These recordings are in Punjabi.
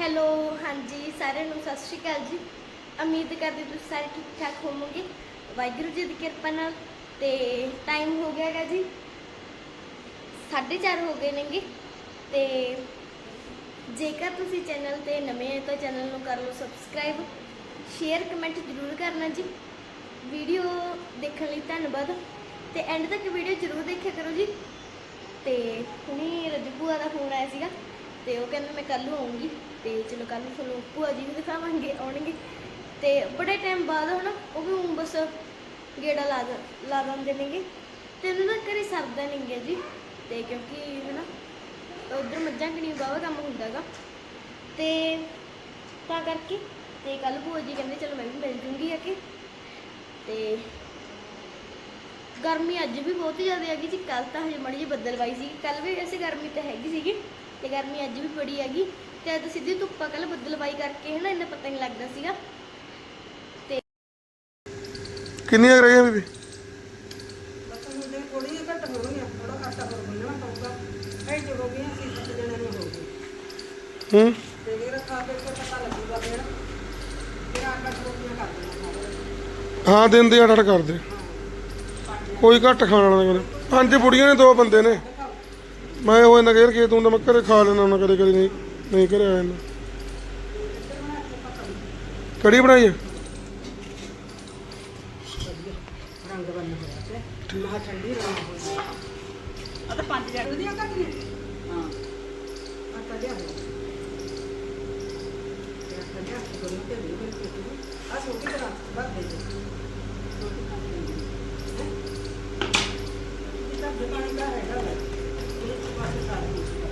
ਹੈਲੋ, ਹਾਂਜੀ, ਸਾਰਿਆਂ ਨੂੰ ਸਤਿ ਸ਼੍ਰੀ ਅਕਾਲ ਜੀ। ਉਮੀਦ ਕਰਦੇ ਤੁਸੀਂ ਸਾਰੇ ਠੀਕ ਠਾਕ ਹੋਵੋਗੇ। ਵਾਹਿਗੁਰੂ ਜੀ ਦੀ ਕਿਰਪਾ ਨਾਲ ਤੇ ਟਾਈਮ ਹੋ ਗਿਆ ਹੈਗਾ ਜੀ। 4:30 ਹੋ ਗਏ ਨੇਗੇ। ਤੇ ਜੇਕਰ ਤੁਸੀਂ ਚੈਨਲ ਤੇ ਨਵੇਂ ਹੋ ਤਾਂ ਚੈਨਲ ਨੂੰ ਕਰ ਲਓ ਸਬਸਕ੍ਰਾਈਬ। ਸ਼ੇਅਰ, ਕਮੈਂਟ ਜ਼ਰੂਰ ਕਰਨਾ ਜੀ। ਵੀਡੀਓ ਦੇਖਣ ਲਈ ਧੰਨਵਾਦ। ਤੇ ਐਂਡ ਤੱਕ ਵੀਡੀਓ ਜ਼ਰੂਰ ਦੇਖਿਆ ਕਰੋ ਜੀ। ਤੇ ਹੁਣੀ ਰੱਜੂ ਭੂਆ ਦਾ ਫੋਨ ਆਇਆ ਸੀਗਾ। ਤੇ ਉਹ ਕਹਿੰਦੇ ਮੈਂ ਕੱਲ ਨੂੰ ਆਉਂਗੀ ਤੇ ਚਲੋ ਕੱਲ ਨੂੰ ਤੁਹਾਨੂੰ ਭੂਆ ਜੀ ਵੀ ਦਿਖਾਵਾਂਗੇ, ਆਉਣਗੇ। ਤੇ ਬੜੇ ਟਾਈਮ ਬਾਅਦ ਹਨਾ, ਉਹ ਵੀ ਹੁਣ ਬਸ ਗੇੜਾ ਲਾ ਲਾ ਦਿੰਦੇ ਨੇਗੇ। ਤੇ ਉਹਨਾਂ ਦਾ ਘਰੇ ਸਰਦਾ ਨਹੀਂ ਗਿਆ ਜੀ। ਤੇ ਕਿਉਂਕਿ ਹਨਾ, ਉਧਰ ਮੱਝਾਂ ਕਣੀ ਬਾਵਾ ਕੰਮ ਹੁੰਦਾਗਾ ਤੇ ਤਾਂ ਕਰਕੇ ਤੇ ਕੱਲ ਭੂਆ ਜੀ ਕਹਿੰਦੇ, ਚਲੋ ਮੈਂ ਵੀ ਮਿਲ ਜੂੰਗੀ ਆ ਕੇ। ਤੇ ਗਰਮੀ ਅੱਜ ਵੀ ਬਹੁਤ ਜ਼ਿਆਦਾ ਹੈਗੀ ਜੀ। ਕੱਲ ਤਾਂ ਹਜੇ ਮੜੀ ਜਿਹੀ ਬੱਦਲਵਾਈ ਸੀ। ਕੱਲ ਵੀ ਵੈਸੇ ਗਰਮੀ ਤਾਂ ਹੈਗੀ ਸੀਗੀ। ਤੇ ਗਰਮੀ ਅੱਜ ਵੀ ਬੜੀ ਹੈਗੀ। ਤੇ ਅੱਜ ਸਿੱਧੀ ਧੁੱਪਾ ਕੱਲ ਬੱਦਲਵਾਈ ਕਰਕੇ ਹੈ ਨਾ ਇੰਨਾ ਪਤਾ ਨਹੀਂ ਲੱਗਦਾ ਸੀਗਾ। ਕਿੰਨੀਆਂ ਕੁ ਰਹੀਆਂ ਬੀਬੀ? ਬਸ ਹੁਣ ਜੇ ਥੋੜ੍ਹੀਆਂ ਘੱਟ ਹੋ ਗਈਆਂ ਥੋੜਾ ਆਟਾ ਹੋਰ ਗੁੰਨਣਾ ਪਊਗਾ। ਢਾਈ ਜੋ ਹੋ ਗਈਆਂ ਸੀ ਸੱਤ ਜਣਿਆਂ ਨੂੰ ਹੋ ਗਈ ਹੂੰ। ਤੇ ਇਹ ਖਾ ਕੇ ਫਿਰ ਪਤਾ ਲੱਗੂਗਾ ਫਿਰ। ਫਿਰ ਆਟਾ ਥੋੜੀਆਂ ਕਰ ਦੇਣਾ ਸਾਰੇ ਹਾਂ ਦਿਨ ਦੇ ਅੱਡ ਕਰਦੇ। ਕੋਈ ਘੱਟ ਖਾਣ ਵਾਲਾ ਨਹੀਂ ਪੰਜ ਬੁੜੀਆਂ ਨੇ ਦੋ ਬੰਦੇ ਨੇ। ਮੈਂ ਉਹ ਇਹਨਾਂ ਕਹਿਰ ਕੇ ਤੂੰ ਮੈਂ ਘਰੇ ਖਾ ਲੈਣਾ ਉਹਨਾਂ ਕਦੇ ਕਦੇ ਨਹੀਂ ਨਹੀਂ ਘਰੇ ਆ ਜਾਂਦਾ। ਕੜੀ ਬਣਾਈ ਹੈ ਰੰਗ ਬੰਨ ਹੋਇਆ ਤੇ ਮਹਾ ਠੰਡੀ ਰੰਗ ਹੋਈ ਆ? ਤਾਂ ਪੰਜ ਜਣ ਵਧੀਆ ਕੱਟੀਆਂ ਹਾਂ। ਆਟਾ ਲਿਆ ਲਿਆ ਆ ਸੋਟੀ ਕਰਾ ਬਾਅਦ ਦੇ ਦੇ ਰੋਟੀ ਦਾ ਹੈਗਾ Thank you.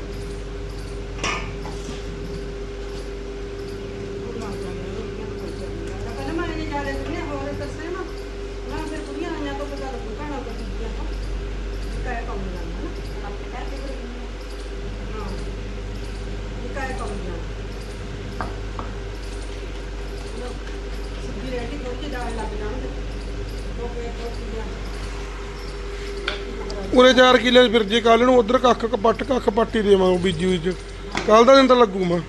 ਉਰੇ 4 ਕਿੱਲੇ ਫਿਰ ਜੇ ਕੱਲ ਨੂੰ ਉਧਰ ਕੱਖ ਪੱਟ ਕੱਖ ਪੱਟੀ ਦੇਵਾਂ ਉਹ ਬੀਜੀ ਹੋਈ ਕੱਲ ਦਾ ਦਿਨ ਤਾਂ ਲੱਗੂ ਮੈਂ।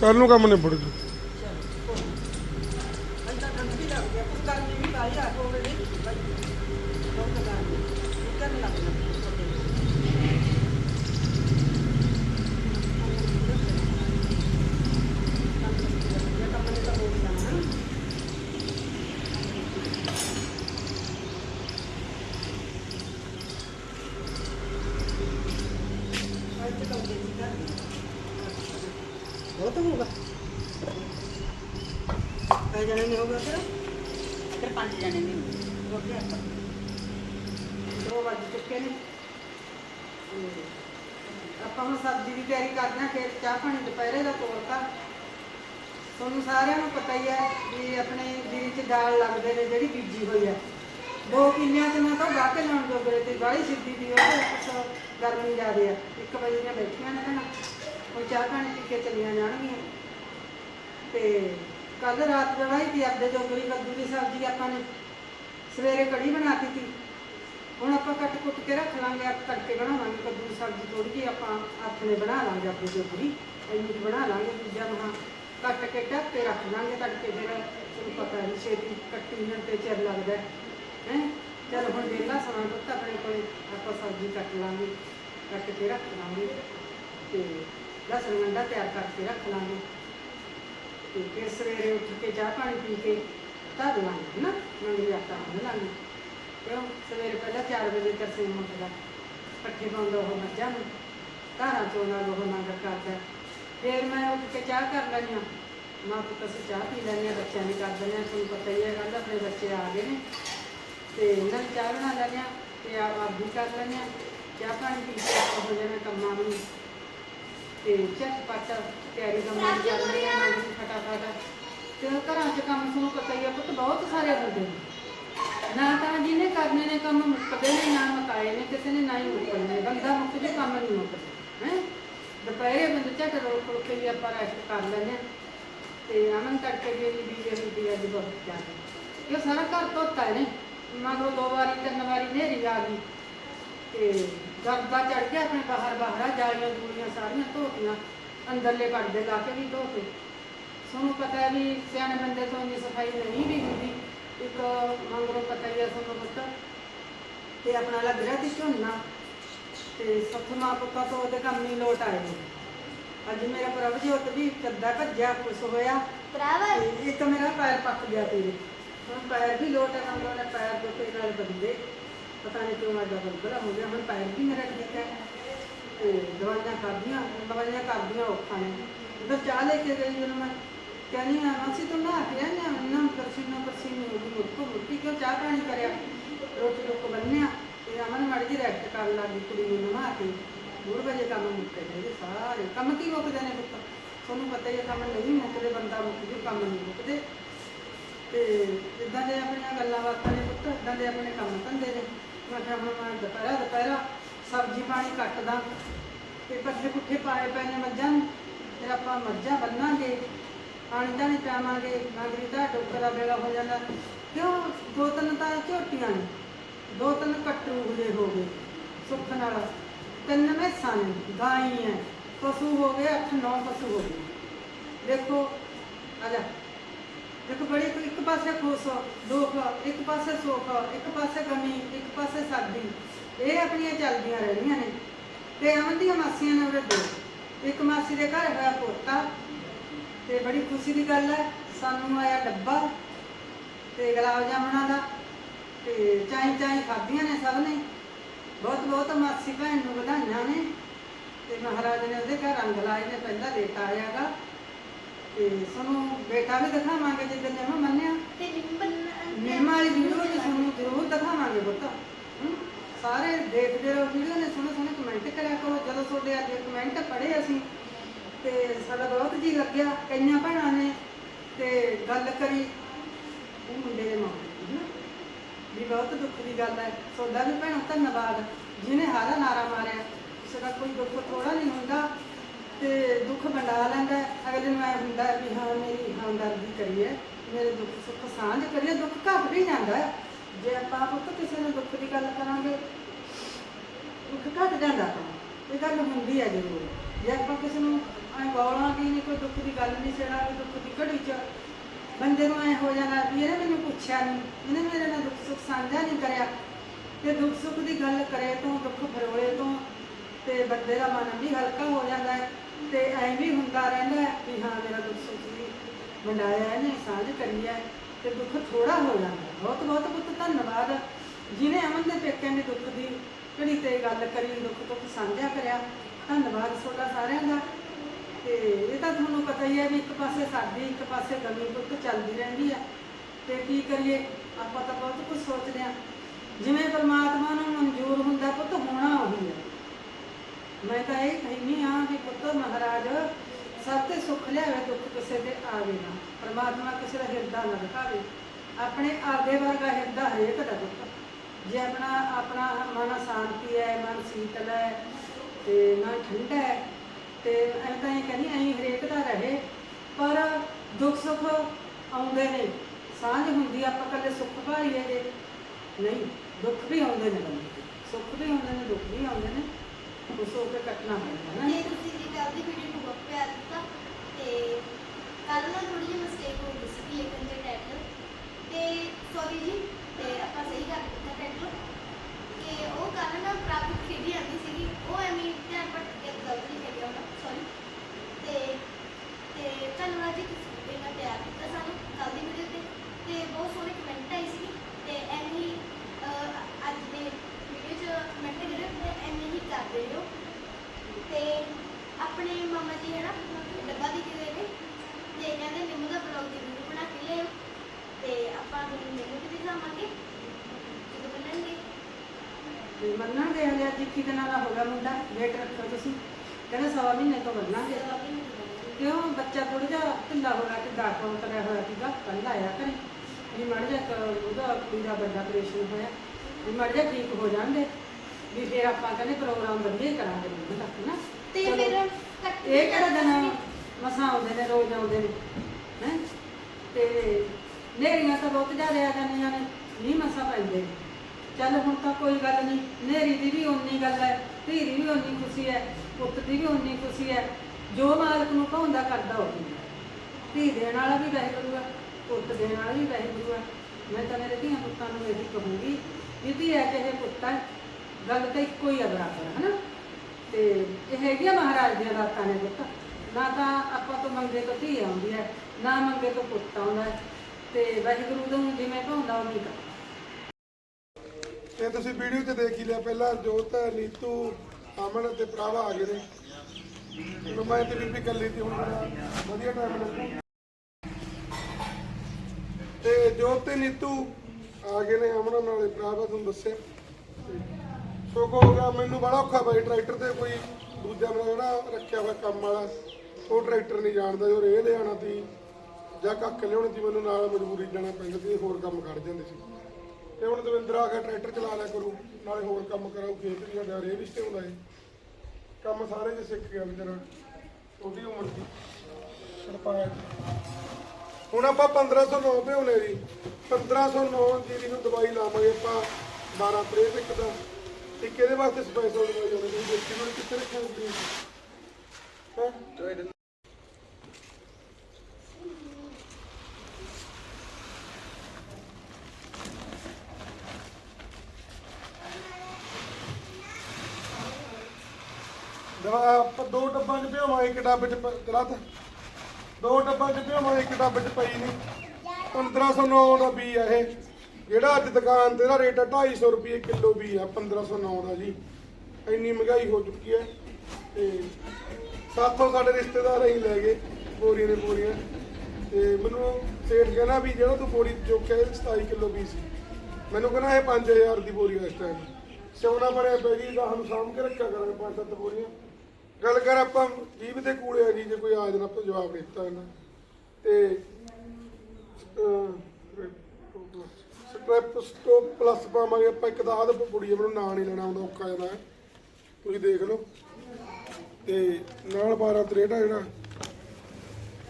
ਕੱਲ ਨੂੰ ਕੰਮ ਨਿਬੜ ਜੂ। ਅੰਦਰ ਠੰਡ ਵੀ ਲੱਗ ਗਿਆ ਕੁਝ ਗਰਮੀ ਵੀ ਬਾਈ ਆ ਹੋਵੇ ਨਹੀਂ ਬਹੁਤ ਗਰਮੀ ਕਰਨ ਲੱਗ ਜਾਂਦੀ ਬਹੁਤ ਹੋਊਗਾ ਨਹੀਂ ਹੋਗਾ ਫਿਰ ਅਗਰ ਪੰਜ ਜਣੇ ਨੇ। ਹੋ ਗਿਆ ਆਪਾਂ। ਦੋ ਵਜੇ ਚੁੱਕੇ ਨੇ। ਤੇ ਆਪਾਂ ਹੁਣ ਸਬਜ਼ੀ ਦੀ ਤਿਆਰੀ ਕਰਦੇ ਹਾਂ ਖੇਤ ਚਾਹ ਪਾਣੀ ਦੁਪਹਿਰੇ ਦਾ ਤੋੜਤਾ ਤੁਹਾਨੂੰ ਸਾਰਿਆਂ ਨੂੰ ਪਤਾ ਹੀ ਹੈ ਵੀ ਆਪਣੇ ਜੀਰੀ 'ਚ ਦਾਲ ਲੱਗਦੇ ਨੇ ਜਿਹੜੀ ਬੀਜੀ ਹੋਈ ਹੈ ਦੋ ਕਿੱਲਿਆਂ 'ਚ ਮੈਂ ਤਾਂ ਗਾਹ ਕੇ ਲਾਉਣ ਜੋਗਰੇ ਤੇ ਬਾਹਲੀ ਸਿੱਧੀ ਦੀ ਉਹ ਕੁਛ ਗਰਮੀ ਜ਼ਿਆਦੇ ਆ। ਇੱਕ ਵਜੇ ਦੀਆਂ ਬੈਠੀਆਂ ਨੇ ਭੈਣਾਂ। ਉਹ ਚਾਹ ਪਾਣੀ ਪੀ ਕੇ ਚਲੀਆਂ ਜਾਣਗੀਆਂ। ਤੇ ਕੱਲ ਰਾਤ ਬਣਾਈ ਤੀ ਆਪਦੇ ਜੋਗਰੀ ਕੱਦੂ ਦੀ ਸਬਜ਼ੀ ਆਪਾਂ ਨੇ ਸਵੇਰੇ ਕੜੀ ਬਣਾਤੀ ਤੀ। ਹੁਣ ਆਪਾਂ ਕੱਟ ਕੁੱਟ ਕੇ ਰੱਖ ਲਾਂਗੇ, ਆਪ ਤੜਕੇ ਬਣਾਵਾਂਗੇ ਕੱਦੂ ਦੀ ਸਬਜ਼ੀ ਥੋੜੀ ਜਿਹੀ ਆਪਾਂ ਹੱਥ ਨੇ ਬਣਾ ਲਾਂਗੇ ਆਪਦੇ ਜੋਗਰੀ। ਇੰਨੀ ਕੁ ਬਣਾ ਲਾਂਗੇ ਦੂਜਾ ਮਹਾ ਕੱਟ ਕੇ ਢੱਕ ਕੇ ਰੱਖ ਲਾਂਗੇ ਤੜਕੇ ਫਿਰ ਤੁਹਾਨੂੰ ਪਤਾ ਨਹੀਂ ਛੇਤੀ ਕੱਟੀ ਨੂੰ ਤੇ ਚਿਰ ਲੱਗਦਾ ਹੈ। ਹੈਂ? ਚੱਲ ਹੁਣ ਵਿਹਲਾ ਸਮਾਂ ਪੁੱਤ ਆਪਣੇ ਕੋਲੇ, ਆਪਾਂ ਸਬਜ਼ੀ ਕੱਟ ਲਾਂਗੇ, ਕੱਟ ਕੇ ਰੱਖ ਲਾਂਗੇ ਤੇ ਲਸਣ ਗੰਡਾ ਤਿਆਰ ਕਰਕੇ ਰੱਖ ਲਾਂਗੇ। ਤੇ ਫਿਰ ਸਵੇਰੇ ਉੱਠ ਕੇ ਚਾਹ ਪਾਣੀ ਪੀ ਕੇ ਧਰ ਲਾਂਗੇ ਨਾ ਮੰਗਲੀ ਆਟਾ ਬੰਨ ਲਾਂਗੇ। ਕਿਉਂ? ਸਵੇਰੇ ਪਹਿਲਾਂ 4 ਵਜੇ ਤਰਸੇਮ ਉੱਠਦਾ। ਪੱਠੇ ਪਾਉਂਦਾ ਉਹ ਮੱਝਾਂ ਨੂੰ। ਧਾਰਾਂ ਚੋਣਾ ਉਹ ਨੰਗਰ ਕਰਦਾ। ਫਿਰ ਮੈਂ ਉੱਠ ਕੇ ਚਾਹ ਕਰ ਲੈਂਦੀ ਹਾਂ। ਮਾਂ ਪੁੱਤ, ਅਸੀਂ ਚਾਹ ਪੀ ਲੈਂਦੇ ਹਾਂ, ਬੱਚਿਆਂ ਦੀ ਕਰ ਦਿੰਦੇ ਹਾਂ ਤੁਹਾਨੂੰ ਪਤਾ ਹੀ ਹੈ, ਕੱਲ੍ਹ ਆਪਣੇ ਬੱਚੇ ਆ ਗਏ ਨੇ। ਤੇ ਇਹਨਾਂ ਦੀ ਚਾਹ ਬਣਾ ਲੈਂਦੇ ਹਾਂ ਤੇ ਆਪ ਵੀ ਕਰ ਲੈਂਦੇ ਹਾਂ। ਚਾਹ ਪਾਣੀ ਪੀ ਕੇ ਆਪਾਂ ਹੋ ਕੰਮਾਂ ਨੂੰ। ਤੇ ਝਟਪਟ ਤਿਆਰੀ ਦਾ ਮਨ ਕਰ ਲੈਂਦੇ ਹਾਂ ਮੈਂ ਵੀ ਫਟਾਫਟ। ਤੇ ਉਹ ਘਰਾਂ 'ਚ ਕੰਮ ਤੁਹਾਨੂੰ ਪਤਾ ਹੀ ਆ ਪੁੱਤ ਬਹੁਤ ਸਾਰੇ ਹੁੰਦੇ ਨੇ। ਨਾ ਤਾਂ ਜਿਹਨੇ ਕਰਨੇ ਨੇ ਕੰਮ ਮੁੱਕਦੇ ਨੇ ਨਾ ਮੁਕਾਏ ਨੇ ਕਿਸੇ ਨੇ ਨਾ ਹੀ ਮੁੱਕਣੇ ਨੇ। ਬੰਦਾ ਮੁੱਕ ਜੇ ਕੰਮ ਨਹੀਂ ਮੁੱਕਦਾ ਹੈ? ਦੁਪਹਿਰੇ ਬੰਦੇ ਝਟ ਰੋਲ ਖੋਲ ਕੇ ਵੀ ਆਪਾਂ ਰੈਸਟ ਕਰ ਲੈਂਦੇ ਹਾਂ। ਤੇ ਅਮਨ ਤੜਕੇ ਦੀ ਵੀ ਬੀਜੇ ਹੁੰਦੀ ਆ ਜੀ ਬਹੁਤ ਜ਼ਿਆਦਾ। ਇਹ ਸਾਰਾ ਘਰ ਧੋਤਾ ਨੇ ਮਗਰੋਂ ਦੋ ਵਾਰੀ ਤਿੰਨ ਵਾਰੀ ਨੇਰੀ ਆ ਗਈ। ਤੇ ਗਰਦਾ ਚੜ ਗਿਆ ਆਪਣੇ ਬਾਹਰ ਬਾਹਰ ਜਾਲੀਆਂ ਦੂਲੀਆਂ ਸਾਰੀਆਂ ਧੋਤੀਆਂ ਅੰਦਰਲੇ ਪਰਦੇ ਲਾ ਕੇ ਵੀ ਧੋਤੇ। ਤੁਹਾਨੂੰ ਪਤਾ ਹੈ ਵੀ ਸਿਆਣੇ ਬੰਦੇ ਤੋਂ ਇੰਨੀ ਸਫ਼ਾਈ ਨਹੀਂ ਵੀ ਹੁੰਦੀ। ਇੱਕ ਮੰਗਰੋਂ ਪਤਾ ਹੀ ਹੈ ਤੁਹਾਨੂੰ ਪੁੱਤ ਤੇ ਆਪਣਾ ਲੱਗ ਰਿਹਾ ਸੀ ਝੋਨਾ। ਤੇ ਸੱਤਵਾਂ ਪੁੱਤਾਂ ਤੋਂ ਉਹਦੇ ਕੰਮ ਨਹੀਂ ਲੋਟ ਆਏ ਅੱਜ ਮੇਰਾ ਪ੍ਰਭ ਜੋਤ ਵੀ ਕੱਦਾ ਭੱਜਿਆ ਖੁਸ਼ ਹੋਇਆ। ਬਰਾਬਰ ਤੇ ਇੱਕ ਮੇਰਾ ਪੈਰ ਪੱਕ ਗਿਆ ਤੇਰੇ। ਹੁਣ ਪੈਰ ਵੀ ਲੋਟ ਹੈ ਮੰਗਰੋਂ ਨੇ ਪੈਰ ਦੁਖੇ ਨਾਲ ਬੰਦੇ ਪਤਾ ਨਹੀਂ ਕਿਉਂ ਅੱਜ ਬਲਬਲਾ ਹੋ ਗਿਆ ਹੁਣ ਪੈਰ ਵੀ ਮੇਰਾ ਠੀਕ ਹੈ ਤੇ ਦਵਾਈਆਂ ਖਾਧੀਆਂ, ਦਵਾਈਆਂ ਕਰਦੀਆਂ ਔਖਾ ਨੇ। ਉਧਰ ਚਾਹ ਲੈ ਕੇ ਗਈ ਉਹਨੂੰ ਮੈਂ ਕਹਿੰਦੀ ਆ ਮਾਸੀ ਤੂੰ ਨਾ ਕੇ ਨਾ ਨਾ ਪਰਸੀਨਾ ਪਰਸੀਨੀ ਹੋ ਗਈ ਮੁੱਕੋ ਮੁੱਕੀ ਕਿਉਂ ਚਾਹ ਪਾਣੀ ਕਰਿਆ? ਰੋਟੀ ਲੋਕ ਬੰਨਿਆ ਤੇ ਅਮਨ ਮੜ ਜੀ ਰੈਸਟ ਕਰਨ ਲੱਗੀ ਕੁੜੀ ਨੂੰ ਨਵਾ ਕੇ। ਦੂਰ ਵਜੇ ਕੰਮ ਮੁੱਕੇ ਨੇ ਸਾਰੇ। ਕੰਮ ਕੀ ਮੁੱਕਦੇ ਨੇ ਪੁੱਤ? ਤੁਹਾਨੂੰ ਪਤਾ ਹੀ ਹੈ ਕੰਮ ਨਹੀਂ ਮੁੱਕਦੇ, ਬੰਦਾ ਮੁੱਕ ਜੂ, ਕੰਮ ਨਹੀਂ ਮੁੱਕਦੇ। ਤੇ ਇਦਾਂ ਦੇ ਆਪਣੀਆਂ ਗੱਲਾਂ ਬਾਤਾਂ ਨੇ ਪੁੱਤ, ਇਦਾਂ ਦੇ ਆਪਣੇ ਕੰਮ ਧੰਦੇ ਨੇ। ਮੈਂ ਕਿਹਾ ਹੁਣ ਮੈਂ ਦੁਪਹਿਰਾ ਦੁਪਹਿਰਾ ਸਬਜ਼ੀ ਪਾਣੀ ਕੱਟਦਾ। ਤੇ ਪੱਠੇ ਪੁੱਠੇ ਪਾਏ ਪਏ ਨੇ ਮੱਝਾਂ ਨੂੰ, ਫਿਰ ਆਪਾਂ ਮੱਝਾਂ ਬੰਨਾਂਗੇ, ਪਾਣੀ ਤਾਂ ਨਹੀਂ ਪਾਵਾਂਗੇ ਨਾਗਰੀ ਦਾ ਡੋਕਰਾ ਵੇਲਾ ਹੋ ਜਾਂਦਾ। ਕਿਉਂ ਦੋ ਤਿੰਨ ਤਾਂ ਝੋਟੀਆਂ ਨੇ, ਦੋ ਤਿੰਨ ਕੱਟੂ ਹੁਲੇ ਹੋ ਗਏ, ਸੁੱਖ ਨਾਲ। ਤਿੰਨ ਮੈਸਾਂ ਨੇ ਗਾਈ ਹੈ ਪਸ਼ੂ ਹੋ ਗਏ ਅੱਠ, ਨੌ ਪਸ਼ੂ ਹੋ ਗਏ। ਦੇਖੋ, ਆ ਜਾ। ਇੱਕ ਬੜੀ ਇੱਕ ਪਾਸੇ ਖੁਸ਼ ਦੁੱਖ, ਇੱਕ ਪਾਸੇ ਸੁੱਖ, ਇੱਕ ਪਾਸੇ ਗਮੀ ਇੱਕ ਪਾਸੇ ਸਰਦੀ ਇਹ ਆਪਣੀਆਂ ਚੱਲਦੀਆਂ ਰਹਿੰਦੀਆਂ ਨੇ। ਤੇ ਅਮਨ ਦੀਆਂ ਮਾਸੀਆਂ ਨੇ ਉਹਦੇ ਦੋ। ਇੱਕ ਮਾਸੀ ਦੇ ਘਰ ਹੋਇਆ ਪੋਤਾ। ਤੇ ਬੜੀ ਖੁਸ਼ੀ ਦੀ ਗੱਲ ਹੈ, ਸਾਨੂੰ ਆਇਆ ਡੱਬਾ ਤੇ ਗੁਲਾਬ ਜਾਮਣਾ ਦਾ। ਤੇ ਚਾਈ ਚਾਈ ਖਾਧੀਆਂ ਨੇ ਸਭ ਨੇ। ਬਹੁਤ ਬਹੁਤ ਮਾਸੀ ਭੈਣ ਨੂੰ ਵਧਾਈਆਂ ਨੇ। ਤੇ ਮਹਾਰਾਜ ਨੇ ਉਹਦੇ ਘਰ ਰੰਗ ਲਾਏ ਨੇ, ਪਹਿਲਾਂ ਬੇਟਾ ਆਇਆਗਾ। ਤੇ ਸਾਨੂੰ ਬੇਟਾ ਵੀ ਦਿਖਾਵਾਂਗੇ ਜਿੱਦਣ ਜਮਾ ਮੰਨਿਆ। ਤੇ ਨਿੰਮ ਵਾਲੀ ਵੀਡੀਓ ਵੀ ਤੁਹਾਨੂੰ ਜ਼ਰੂਰ ਦਿਖਾਵਾਂਗੇ ਪੁੱਤ। ਹਮ? ਸਾਰੇ ਦੇਖਦੇ ਰਹੋ ਵੀਡੀਓ ਨੇ ਸੋਹਣੇ ਸੋਹਣੇ ਕਮੈਂਟ ਕਰਿਆ ਕਰੋ। ਜਦੋਂ ਤੁਹਾਡੇ ਅੱਜ ਕਮੈਂਟ ਪੜ੍ਹੇ ਅਸੀਂ ਤੇ ਸਾਡਾ ਬਹੁਤ ਜੀ ਲੱਗਿਆ ਕਈਆਂ ਭੈਣਾਂ ਨੇ ਤੇ ਗੱਲ ਕਰੀ ਉਹ ਮੁੰਡੇ ਦੇ ਮਾਪੇ ਦੀ ਨਾ ਵੀ ਬਹੁਤ ਦੁੱਖ ਦੀ ਗੱਲ ਹੈ। ਤੁਹਾਡਾ ਵੀ ਭੈਣੋ ਧੰਨਵਾਦ। ਜਿਹਨੇ ਹਾਰਾ ਨਾਰਾ ਮਾਰਿਆ ਕਿਸੇ ਦਾ ਕੋਈ ਦੁੱਖ ਥੋੜਾ ਨਹੀਂ ਹੁੰਦਾ। ਤੇ ਦੁੱਖ ਵੰਡਾ ਲੈਂਦਾ ਹੈ। ਅਗਲੇ ਨੂੰ ਐ ਹੁੰਦਾ ਹੈ ਵੀ ਹਾਂ, ਮੇਰੀ ਹਮਦਰਦੀ ਕਰੀਏ ਮੇਰੇ ਦੁੱਖ ਸੁੱਖ ਸਾਂਝ ਕਰੀਏ, ਦੁੱਖ ਘੱਟ ਵੀ ਜਾਂਦਾ ਹੈ। ਜੇ ਆਪਾਂ ਪੁੱਤ ਕਿਸੇ ਨੂੰ ਦੁੱਖ ਦੀ ਗੱਲ ਕਰਾਂਗੇ, ਦੁੱਖ ਘੱਟ ਜਾਂਦਾ ਆਪਾਂ ਇਹ ਗੱਲ ਹੁੰਦੀ ਹੈ ਜ਼ਰੂਰ। ਜੇ ਆਪਾਂ ਕਿਸੇ ਨੂੰ ਐ ਬੋਲਾਂਗੇ ਨਹੀਂ ਕੋਈ ਦੁੱਖ ਦੀ ਗੱਲ ਨਹੀਂ ਛੇੜਾ ਦੁੱਖ ਦੀ ਘੜੀ ਚ ਬੰਦੇ ਨੂੰ ਐ ਹੋ ਜਾਂਦਾ ਵੀ ਇਹਨੇ ਮੈਨੂੰ ਪੁੱਛਿਆ ਨਹੀਂ, ਇਹਨੇ ਮੇਰੇ ਨਾਲ ਦੁੱਖ ਸੁੱਖ ਸਾਂਝਾ ਨਹੀਂ ਕਰਿਆ। ਤੇ ਦੁੱਖ ਸੁੱਖ ਦੀ ਗੱਲ ਕਰੇ ਤੋਂ, ਦੁੱਖ ਫਰੋਲੇ ਤੋਂ ਤੇ ਬੰਦੇ ਦਾ ਮਨ ਵੀ ਹਲਕਾ ਹੋ ਜਾਂਦਾ ਹੈ। ਤੇ ਐ ਵੀ ਹੁੰਦਾ ਰਹਿੰਦਾ ਹੈ ਵੀ ਹਾਂ, ਮੇਰਾ ਦੁੱਖ ਸੁੱਖ ਵੀ ਵੰਡਾਇਆ ਇਹਨੇ ਸਾਂਝ ਕਰੀ ਹੈ ਤੇ ਦੁੱਖ ਥੋੜਾ ਹੋ ਜਾਂਦਾ ਹੈ। ਬਹੁਤ ਬਹੁਤ ਬਹੁਤ ਧੰਨਵਾਦ। ਜਿਨੇ ਅਮਨ ਦੇ ਪੇਕਿਆਂ ਨੇ ਦੁੱਖ ਦੀ ਘੜੀ ਤੇ ਗੱਲ ਕਰੀ, ਦੁੱਖ ਦੁੱਖ ਸਾਂਝਾ ਕਰਿਆ, ਧੰਨਵਾਦ ਤੁਹਾਡਾ ਸਾਰਿਆਂ ਦਾ। ਤੇ ਇਹ ਤਾਂ ਤੁਹਾਨੂੰ ਪਤਾ ਹੀ ਹੈ ਵੀ ਇੱਕ ਪਾਸੇ ਸਾਡੀ, ਇੱਕ ਪਾਸੇ ਗਮੀ ਦੁੱਖ ਚੱਲਦੀ ਰਹਿੰਦੀ ਹੈ। ਤੇ ਕੀ ਕਰੀਏ? ਆਪਾਂ ਤਾਂ ਬਹੁਤ ਕੁਝ ਸੋਚਦੇ ਹਾਂ। ਜਿਵੇਂ ਪਰਮਾਤਮਾ ਨੂੰ ਮਨਜ਼ੂਰ ਹੁੰਦਾ ਪੁੱਤ, ਹੋਣਾ ਉਹੀ ਹੈ। ਮੈਂ ਤਾਂ ਇਹ ਕਹਿੰਦੀ ਹਾਂ ਵੀ ਪੁੱਤ ਮਹਾਰਾਜ ਸਭ ਤੇ ਸੁੱਖ ਲਿਆਵੇ, ਦੁੱਖ ਕਿਸੇ ਦੇ ਆਵੇ ਨਾ। ਪਰਮਾਤਮਾ ਕਿਸੇ ਦਾ ਹਿਰਦਾ ਨਾ ਦਿਖਾਵੇ। ਆਪਣੇ ਆਪਦੇ ਵਰਗਾ ਹਿਰਦਾ ਹਰੇਕ ਦਾ ਦੁੱਖ। ਜੇ ਆਪਣਾ ਆਪਣਾ ਮਨ ਸ਼ਾਂਤੀ ਹੈ, ਮਨ ਸੀਤਲ ਹੈ, ਤੇ ਮਨ ਠੰਡਾ ਹੈ, ਤੇ ਐਂ ਤਾਂ ਇਹ ਕਹਿੰਦੀ ਐਂ ਹਰੇਕ ਦਾ ਰਹੇ। ਪਰ ਦੁੱਖ ਸੁੱਖ ਆਉਂਦੇ ਨੇ। ਸਾਂਝ ਹੁੰਦੀ ਆਪਾਂ ਕੱਲੇ ਸੁੱਖ ਭਾਲੀਏ ਜੇ। ਨਹੀਂ, ਦੁੱਖ ਵੀ ਆਉਂਦੇ ਨੇ ਬੰਦੇ ਸੁੱਖ ਵੀ ਆਉਂਦੇ ਨੇ, ਦੁੱਖ ਵੀ ਆਉਂਦੇ ਨੇ। ਉਸ ਹੋ ਕੇ ਕੱਟਣਾ ਪੈਂਦਾ ਹੈ। ਤੇ ਤੁਸੀਂ ਜੀ ਕੱਲ ਦੀ ਵੀਡੀਓ ਨੂੰ ਬਹੁਤ ਪਿਆਰ ਦਿੱਤਾ, ਤੇ ਕੱਲ ਨਾ ਥੋੜੀ ਜਿਹੀ ਮਿਸਟੇਕ ਹੋ ਗਈ ਸੀ ਲਿਖਣ ਦੇ ਟਾਈਟਲ ਤੇ ਸੌਰੀ ਜੀ, ਤੇ ਆਪਾਂ ਸਹੀ ਕਰ ਦਿੱਤਾ ਟਾਈਟਲ ਕਿ ਉਹ ਕੱਲ ਨਾ ਪ੍ਰਾਪਤ ਖੇਡੀ ਆਂਦੀ ਸੀਗੀ। ਉਹ ਐਵੇਂ ਧਿਆਨ ਪਟ ਗਲਤ ਲਿਖਿਆ ਗਿਆ ਹੋਣਾ ਸੌਰੀ ਤੇ ਤੇ ਧੰਨਵਾਦ ਜੀ, ਤੁਸੀਂ ਇੰਨਾ ਪਿਆਰ ਦਿੱਤਾ ਸਾਨੂੰ ਕੱਲ ਦੀ ਵੀਡੀਓ ਤੇ। ਤੇ ਬਹੁਤ ਸੋਹਣੇ ਕਮੈਂਟ ਆਏ ਸੀ। ਤੇ ਐਵੇਂ ਅੱਜ ਦੇ ਵੀਡੀਓ 'ਚ ਕਮੈਂਟ ਕਰਿਓ ਤੇ ਐਵੇਂ ਹੀ ਕਰਦੇ ਰਹੋ ਤੇ ਆਪਣੇ ਮਾਮਾ ਜੀ ਹੈ ਨਾ ਡੱਬਾ ਦੇ ਕੇ ਗਏ ਨੇ ਤੇ ਕਹਿੰਦੇ ਨਿੰਮੂ ਦਾ ਬਲੌਗ ਜ਼ਰੂਰ ਬਣਾ ਕੇ ਲਿਆਓ ਤੇ ਆਪਾਂ ਤੁਹਾਨੂੰ ਨਿੰਮੂ ਵੀ ਦਿਖਾਵਾਂਗੇ ਜਦੋਂ ਬਣਨਗੇ ਤੇ ਮੰਨਾਂਗੇ ਹਲੇ ਅੱਜ ਇੱਕੀ ਦਿਨਾਂ ਦਾ ਹੋ ਗਿਆ ਮੁੰਡਾ ਵੇਟ ਰੱਖੋ ਤੁਸੀਂ। ਕਹਿੰਦੇ ਸਵਾ ਮਹੀਨੇ ਤੋਂ ਦਿਖਾਵਾਂਗੇ। ਕਿਉਂ? ਬੱਚਾ ਥੋੜਾ ਜਿਹਾ ਢਿੱਲਾ ਹੋ ਗਿਆ ਕਿ ਦਾਖਲ ਉਤਰਿਆ ਹੋਇਆ ਸੀਗਾ ਕੱਲ ਆਇਆ ਘਰੇ। ਵੀ ਮੜ ਜਾ ਉਹਦਾ ਕੁੜੀ ਦਾ ਵੱਡਾ ਆਪਰੇਸ਼ਨ ਹੋਇਆ। ਵੀ ਮੜ ਜਾ ਠੀਕ ਹੋ ਜਾਂਦੇ ਵੀ ਫਿਰ ਆਪਾਂ ਕਹਿੰਦੇ ਪ੍ਰੋਗਰਾਮ ਵਧੀਆ ਕਰਾਂਗੇ ਦਾ ਨਾ ਤੇ। ਫਿਰ ਇਹ ਕਿਹੜਾ ਦਿਨ ਮਸਾਂ ਆਉਂਦੇ ਨੇ ਰੋਜ਼ ਆਉਂਦੇ ਨੇ ਹੈ? ਤੇ ਨੇਰੀਆਂ ਤਾਂ ਬਹੁਤ ਜ਼ਿਆਦਾ ਆ ਜਾਂਦੀਆਂ ਨੇ ਨਹੀਂ ਮਸਾਂ ਪੈਂਦੇ। ਨੇ। ਚੱਲ ਹੁਣ ਤਾਂ ਕੋਈ ਗੱਲ ਨਹੀਂ, ਨੇਰੀ ਦੀ ਵੀ ਓਨੀ ਗੱਲ ਹੈ, ਧੀ ਦੀ ਵੀ ਓਨੀ ਖੁਸ਼ੀ ਹੈ, ਪੁੱਤ ਦੀ ਵੀ ਓਨੀ ਖੁਸ਼ੀ ਹੈ, ਜੋ ਮਾਲਕ ਨੂੰ ਭਾਉਂਦਾ ਕਰਦਾ ਉਹ ਹੁੰਦਾ ਧੀ ਦੇਣ ਵਾਲਾ ਵੀ ਵਾਹਿਗੁਰੂ ਆ ਪੁੱਤ ਦੇਣ ਵਾਲਾ ਵੀ ਵਾਹਿਗੁਰੂ ਆ ਮੈਂ ਤਾਂ ਮੇਰੇ ਧੀਆਂ ਪੁੱਤਾਂ ਨੂੰ ਇਹੀ ਕਹੂੰਗੀ ਵੀ ਧੀ ਹੈ ਚਾਹੇ ਪੁੱਤ ਹੈ ਗੱਲ ਤਾਂ ਇੱਕੋ ਹੀ ਆ ਬਰਾਬਰ, ਹਨਾ? ਤੇ ਇਹ ਹੈਗੀਆਂ ਮਹਾਰਾਜ ਦੀਆਂ ਦਾਤਾਂ ਨੇ ਪੁੱਤ। ਨਾ ਤਾਂ ਆਪਾਂ ਤੋਂ ਮੰਗੇ ਤੋਂ ਧੀ ਆਉਂਦੀ ਹੈ, ਨਾ ਮੰਗੇ ਤੋਂ ਪੁੱਤ ਆਉਂਦਾ ਹੈ। ਤੇ ਵਾਹਿਗੁਰੂ ਨੂੰ ਜਿਵੇਂ ਭਾਉਂਦਾ ਉਹ ਨਹੀਂ ਕਰਦਾ ਤੇ ਤੁਸੀਂ ਵੀਡੀਓ 'ਚ ਦੇਖ ਹੀ ਲਿਆ, ਪਹਿਲਾਂ ਜੋਤ, ਨੀਤੂ, ਅਮਨ ਤੇ ਭਰਾਵਾ ਆ ਗਏ ਨੇ। ਚਲੋ ਮੈਂ ਤੇ ਬੀਬੀ ਇਕੱਲੀ ਤੇ ਹੁਣ ਮੇਰਾ ਵਧੀਆ ਟਾਈਮ ਲੱਗੂ ਤੇ ਜੋਤ ਤੇ ਨੀਤੂ ਆ ਗਏ ਨੇ, ਅਮਨ ਨਾਲੇ ਭਰਾਵਾ, ਤੁਹਾਨੂੰ ਦੱਸਿਆ। ਸੁੱਖ ਹੋ ਗਿਆ ਮੈਨੂੰ ਬੜਾ ਔਖਾ ਪਈ ਟਰੈਕਟਰ ਤੇ ਕੋਈ ਦੂਜਾ ਮੇਰਾ ਜਿਹੜਾ ਰੱਖਿਆ ਹੋਇਆ ਕੰਮ ਵਾਲਾ, ਉਹ ਟਰੈਕਟਰ ਨਹੀਂ ਜਾਣਦਾ ਜੋ ਰੇਹ ਲਿਆਣਾ ਸੀ, ਜਾਂ ਕੱਖ ਲਿਆਉਣੀ ਸੀ, ਮੈਨੂੰ ਨਾਲ ਮਜਬੂਰੀ ਜਾਣਾ ਪੈਂਦਾ ਸੀ ਹੋਰ ਕੰਮ ਕਰ ਜਾਂਦੇ ਸੀ। ਤੇ ਹੁਣ ਦਵਿੰਦਰ ਆ ਕੇ ਟਰੈਕਟਰ ਚਲਾ ਲਿਆ ਕਰੂ, ਨਾਲੇ ਹੋਰ ਕੰਮ ਕਰਾਉ ਖੇਤ ਵੀ ਸਾਡਾ, ਰੇਹ ਵੀ ਸਟਿਆਉਂਦਾ ਏ। ਕੰਮ ਸਾਰੇ ਜੇ ਸਿੱਖ ਗਿਆ ਵਿਚਾਰਾ, ਉਹਦੀ ਉਮਰ ਦੀ। ਸਰਪਾਇਆ ਹੁਣ ਆਪਾਂ 1509 ਭਿਉਨੇ ਜੀ। 1509 ਜੀਰੀ ਨੂੰ ਦਵਾਈ ਲਾਵਾਂਗੇ ਆਪਾਂ 12 ਤਰੀਕ ਇੱਕ ਦਾ। ਤੇ ਕਿਹਦੇ ਵਾਸਤੇ ਸਪੈਸ਼ਲ ਦਵਾਈ ਹੋਣੀ ਚਾਹੀਦੀ ਦੇਖੀ ਨੂੰ ਕਿੱਥੇ ਰੱਖਾਂਗੇ ਹੈ? ਦਵਾ ਦੋ ਡੱਬਾਂ ਚ ਭਿਆਵਾਂ ਇੱਕ ਡੱਬੇ ਚ ਪ- ਗਲਤ ਦੋ ਡੱਬਾਂ ਚ ਭਿਆਵਾਂ ਇੱਕ ਡੱਬੇ ਚ ਪਈ ਨਹੀਂ 1509 ਦਾ ਬੀ ਆ ਇਹ। ਜਿਹੜਾ ਅੱਜ ਦੁਕਾਨ ਤੇ ਦਾ ਰੇਟ ਆ 250 ਰੁਪਏ ਕਿਲੋ ਬੀ ਆ 1509 ਦਾ ਜੀ। ਇੰਨੀ ਮਹਿੰਗਾਈ ਹੋ ਚੁੱਕੀ ਹੈ ਤੇ ਸਾਥੋਂ ਸਾਡੇ ਰਿਸ਼ਤੇਦਾਰ ਹੀ ਲੈ ਗਏ ਬੋਰੀਆਂ ਨੇ ਬੋਰੀਆਂ ਤੇ ਮੈਨੂੰ ਸੇਠ ਕਹਿੰਦਾ ਵੀ ਜਿਹੜਾ ਤੂੰ ਬੋਰੀ ਚੁੱਕਿਆ ਇਹ 27 ਕਿਲੋ ਬੀ ਸੀ। ਮੈਨੂੰ ਕਹਿੰਦਾ ਇਹ 5000 ਦੀ ਬੋਰੀ ਇਸ ਟਾਈਮ ਸਿਉਣਾ ਬਣਿਆ ਪੈ ਗਈ ਤਾਂ ਸਾਨੂੰ ਸਾਂਭ ਕੇ ਰੱਖਿਆ ਕਰਾਂਗੇ ਪੰਜ ਸੱਤ ਬੋਰੀਆਂ ਗੱਲ ਕਰ ਆਪਾਂ, ਜੀਭ ਦੇ ਕੋਲੇ ਆ ਜੀ, ਜੇ ਕੋਈ ਆ ਜਾਣਾ ਆਪਾਂ ਜਵਾਬ ਦੇ ਦਿੱਤਾ ਇਹਨਾਂ। ਤੇ ਸਟ੍ਰੈਪ ਸਟੋਪ ਪਲੱਸ ਪਾਵਾਂਗੇ ਆਪਾਂ, ਇੱਕ ਤਾਂ ਆਦ ਬੁੜੀ ਮੈਨੂੰ ਨਾਂ ਨਹੀਂ ਲੈਣਾ, ਆਉਂਦਾ ਔਖਾ ਜਾਂਦਾ ਤੁਸੀਂ ਦੇਖ ਲਓ। ਤੇ ਨਾਲ 12 ਆ ਜਿਹੜਾ।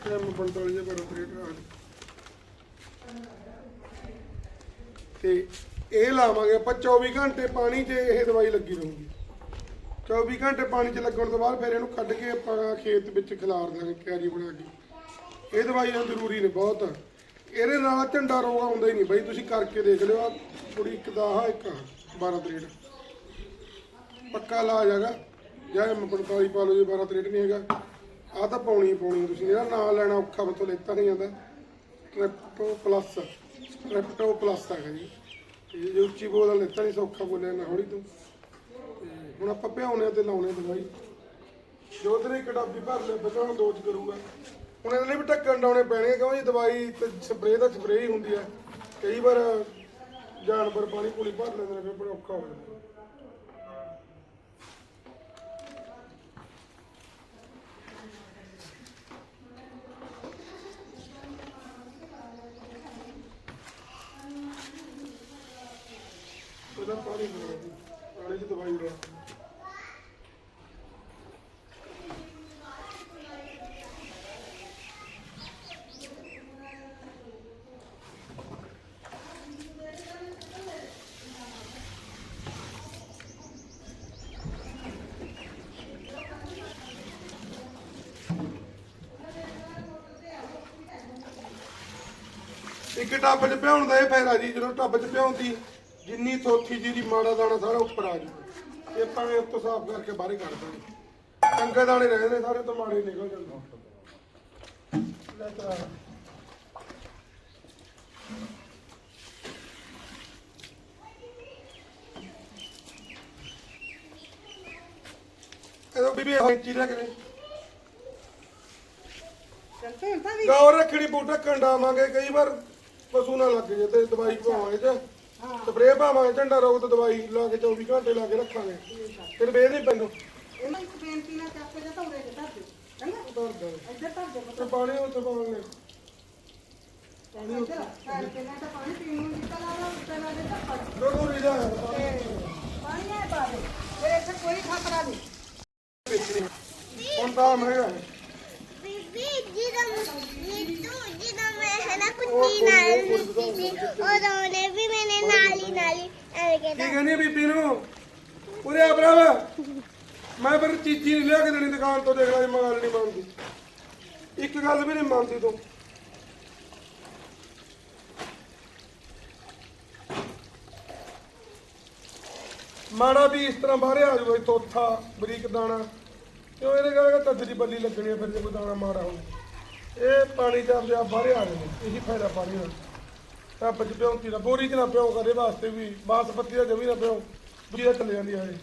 ਐਮ 45 ਜਾਂ 12 ਤਰੇੜਾ ਆ ਤੇ ਇਹ ਲਾਵਾਂਗੇ ਆਪਾਂ 24 ਘੰਟੇ ਪਾਣੀ 'ਚ ਇਹ ਦਵਾਈ ਲੱਗੀ ਰਹੂਗੀ। 24 ਘੰਟੇ ਪਾਣੀ 'ਚ ਲੱਗਣ ਤੋਂ ਬਾਅਦ ਫਿਰ ਇਹਨੂੰ ਕੱਢ ਕੇ ਆਪਾਂ ਖੇਤ ਵਿੱਚ ਖਿਲਾਰ ਦਾਂਗੇ ਕਿਆਰੀ ਬਣਾ ਕੇ। ਇਹ ਦਵਾਈਆਂ ਜ਼ਰੂਰੀ ਨੇ ਬਹੁਤ। ਇਹਦੇ ਨਾਲ ਝੰਡਾ ਰੋਗ ਆਉਂਦਾ ਹੀ ਨਹੀਂ ਬਈ, ਤੁਸੀਂ ਕਰਕੇ ਦੇਖ ਲਿਓ ਆ ਕੁੜੀ ਇੱਕ ਦਾ ਆਹ ਇੱਕ 12 ਤਰੇੜ। ਪੱਕਾ ਲਾ ਜਾਗਾ ਜਾਂ ਇਹ 45 ਪਾ ਲਓ ਜੇ 12 ਤਰੇੜ ਨਹੀਂ ਹੈਗਾ। ਆ ਤਾਂ ਪਾਉਣੀ ਪਾਉਣੀ ਤੁਸੀਂ, ਇਹਦਾ ਨਾਂ ਲੈਣਾ ਔਖਾ ਮਤੋਂ ਲੈਤਾ ਨਹੀਂ ਜਾਂਦਾ। ਟ੍ਰਿਪਟੋ ਪਲੱਸ ਟ੍ਰਿਪਟੋ ਪਲੱਸ ਹੈਗਾ ਜੀ। ਇਹ ਜੇ ਉੱਚੀ ਬੋਲ ਲੈਤਾ ਨਹੀਂ, ਸੌਖਾ ਬੋਲਿਆ ਨਾ, ਹੌਲੀ ਤੋਂ। ਹੁਣ ਆਪਾਂ ਭਿਆਉਣੇ ਆ ਤੇ ਲਾਉਣੇ ਦਵਾਈ। ਜੋ ਤੇਰੇ ਇੱਕ ਡੱਬੀ ਭਰ ਲੈ ਬਚਾ ਹੁਣ ਦੋ ਚ ਕਰੂਗਾ। ਹੁਣ ਇਹਦੇ ਲਈ ਵੀ ਢੱਕਣ ਡਾਉਣੇ ਪੈਣਗੇ ਕਿਉਂ ਜੀ ਦਵਾਈ ਤੇ ਸਪਰੇਅ ਦਾ ਸਪਰੇਅ ਹੀ ਹੁੰਦੀ ਆ। ਕਈ ਵਾਰ ਜਾਨਵਰ ਪਾਣੀ ਪੂਣੀ ਭਰ ਲੈਂਦੇ ਨੇ, ਫਿਰ ਬੜਾ ਔਖਾ ਹੋ ਜਾਂਦਾ। ਉਹਦਾ ਪਾਣੀ ਪਾਣੀ ਚ ਦਵਾਈ ਲੈ ਇੱਕ ਟੱਬ 'ਚ ਭਿਉਣ ਦਾ ਇਹ ਫਾਇਦਾ ਜੀ ਜਦੋਂ ਟੱਬ 'ਚ ਭਿਉਂਦੀ ਜਿੰਨੀ ਥੋਥੀ ਜਿਹਦੀ ਮਾੜਾ ਦਾਣਾ ਸਾਰਾ ਉੱਪਰ ਆ ਜੂ ਇਹ ਭਾਵੇਂ ਉੱਤੋਂ ਸਾਫ਼ ਕਰਕੇ ਬਾਹਰ ਕੱਢ ਦਾਂਗੇ ਚੰਗੇ ਦਾਣੇ ਰਹਿੰਦੇ ਸਾਰੇ ਤੋਂ ਮਾੜੇ ਨਿਕਲ ਜਾਂਦੇ। ਲੈ ਤਰਾ ਇਹੋ ਬੀਬੀ ਇਹ ਚੀਜ਼ ਲੈ ਕੇ ਦੇ। ਚਲਤੇ ਹੁਣ ਤਾਂ ਵੀ। ਗੌਰ ਰੱਖਣੀ ਬੂਟਾ ਕੰਡਾਵਾਂਗੇ ਕਈ ਵਾਰ। ਪਸ਼ੂ ਨਾ ਲੱਗ ਜੇ ਤੇ ਦਵਾਈ ਪਵਾਵਾਂਗੇ ਚ ਸਪਰੇਅ ਪਾਵਾਂਗੇ ਝੰਡਾ ਰੋਗ ਤੇ ਦਵਾਈ ਲਾ ਕੇ 24 ਘੰਟੇ ਲਾ ਕੇ ਰੱਖਾਂਗੇ। ਫਿਰ ਵੇਹ ਨਹੀਂ ਪੈਂਦਾ। ਇਹਨਾਂ ਇੱਕ ਬੇਨਤੀ ਨਾਲ ਚੱਕ ਕੇ ਜਾਂ ਤਾਂ ਉਰੇ ਧਰ ਦਿਓ ਚੰਗਾ? ਉਤਾਰ ਦੇ ਇੱਧਰ ਧਰ ਦਿਓ ਤੇ ਪਾਣੀ ਉੱਥੇ ਪਾਵਾਂਗੇ। ਪਾਣੀ ਉੱਧਰ ਤੇ ਨਾ ਤਾਂ ਪਾਣੀ ਪੀਣ ਨੂੰ ਦਿੱਤਾ ਲਾਵਾ ਉੱਤੇ ਨਾ ਦੇ ਤਾਂ ਜ਼ਰੂਰੀ ਦਾ ਹੈ ਪਾਣੀ। ਆਏ ਪਾ ਦੇ। ਫਿਰ ਇੱਥੇ ਕੋਈ ਖਤਰਾ ਨਹੀਂ। ਵੇਚਣੀ ਹੁਣ ਤਾਂ ਨੀਤੂ ਮੈਂ ਹੈ ਨਾ ਕੁੱਤੀ ਨਾਲ ਮਿੱਟੀ ਸੀ ਉਦੋਂ ਉਹਨੇ ਵੀ ਮੈਨੇ ਨਾਲੀ ਨਾਲੀ ਐਵੇਂ ਕੀ ਕਹਿੰਦਾ ਕਹਿੰਦੀ ਆ ਬੀਬੀ ਨੂੰ? ਉਰੇ ਆ ਭਰਾਵਾ। ਮੈਂ ਫਿਰ ਚੀਜ਼ੀ ਨਹੀਂ ਲਿਆ ਕੇ ਦੇਣੀ ਦੁਕਾਨ ਤੋਂ ਦੇਖ ਲੈ ਜੇ ਮੈਂ ਗੱਲ ਨਹੀਂ ਮੰਨਦੀ। ਇੱਕ ਗੱਲ ਵੀ ਨਹੀਂ ਮੰਨਦੀ ਤੂੰ। ਮਾੜਾ ਵੀ ਇਸ ਤਰ੍ਹਾਂ ਬਾਹਰ ਆ ਜਾਊਗਾ ਤੋਥਾ ਬਰੀਕ ਦਾਣਾ। ਕਿਉਂ ਇਹਦੇ ਕਰਕੇ ਤੱਜ ਦੀ ਬੱਲੀ ਲੱਗਣੀ ਆ ਫਿਰ ਜੇ ਕੋਈ ਦਾਣਾ ਮਾੜਾ ਹੋਵੇ। ਇਹ ਪਾਣੀ ਚ ਆਪਦੇ ਆਪ ਬਾਹਰ ਆ ਜਾਂਦੇ ਇਹੀ ਫਾਇਦਾ ਪਾਣੀ ਦਾ। ਟੱਬ ਚ ਪਿਉਂਤੀ ਦਾ ਬੋਰੀ ਚ ਨਾ ਪਿਓ ਕਰੇ ਵਾਸਤੇ ਵੀ ਬਾਸਪਤੀ ਦਾ ਜਮੀ ਨਾ ਪਿਓ ਦੂਜੀ ਦਾ ਚੱਲ ਜਾਂਦੀ ਆ ਇਹ।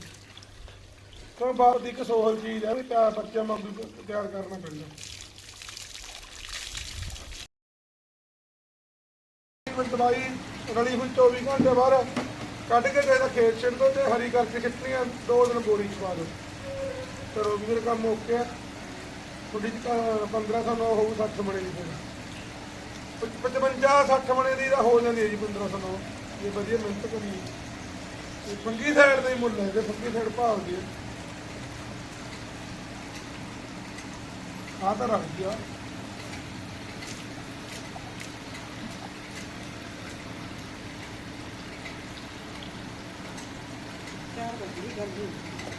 ਕਿਉਂ ਬਾਹਰ ਦੀ ਇੱਕ ਸੋਹਲ ਚੀਜ਼ ਹੈ ਵੀ ਪਿਆਰ ਬੱਚਾ ਮੰਗੂ ਤਿਆਰ ਕਰਨਾ ਪੈਂਦਾ। ਕੋਈ ਦਵਾਈ ਰਲੀ ਹੋਈ 24 ਘੰਟੇ ਬਾਹਰ, ਕੱਢ ਕੇ ਕਿਸੇ ਦਾ ਖੇਤ ਛਿੜ ਦੋ ਤੇ ਹਰੀ ਕਰਕੇ ਸਿੱਟਣੀ ਦੋ ਦਿਨ ਬੋਰੀ ਚ ਪਾ ਦੋ। ਚਲੋ ਵੀ ਮੇਰਾ ਕੰਮ ਓਕੇ ਆ। ਥੋੜੀ ਜਿਹੀ ਤਾਂ 1500 ਨੌ ਹੋਊ 60 ਮਣੇ ਦੀ ਫਿਰ। 55 60 ਮਣੇ ਦੀ ਤਾਂ ਹੋ ਜਾਂਦੀ ਹੈ ਜੀ 1500 ਨੌ। ਜੇ ਵਧੀਆ ਮਿਹਨਤ ਕਰੀਏ ਤੇ ਫੰਗੀ ਸਾਈਡ ਦਾ ਹੀ ਮੁੱਲ ਹੈ ਤੇ ਫੰਗੀ ਸਾਈਡ ਭਾਲਦੀ ਹੈ। ਆ ਤਾਂ ਰੱਖ ਗਿਆ ਚਾਰ ਵਜੇ ਗੱਲ ਨਹੀਂ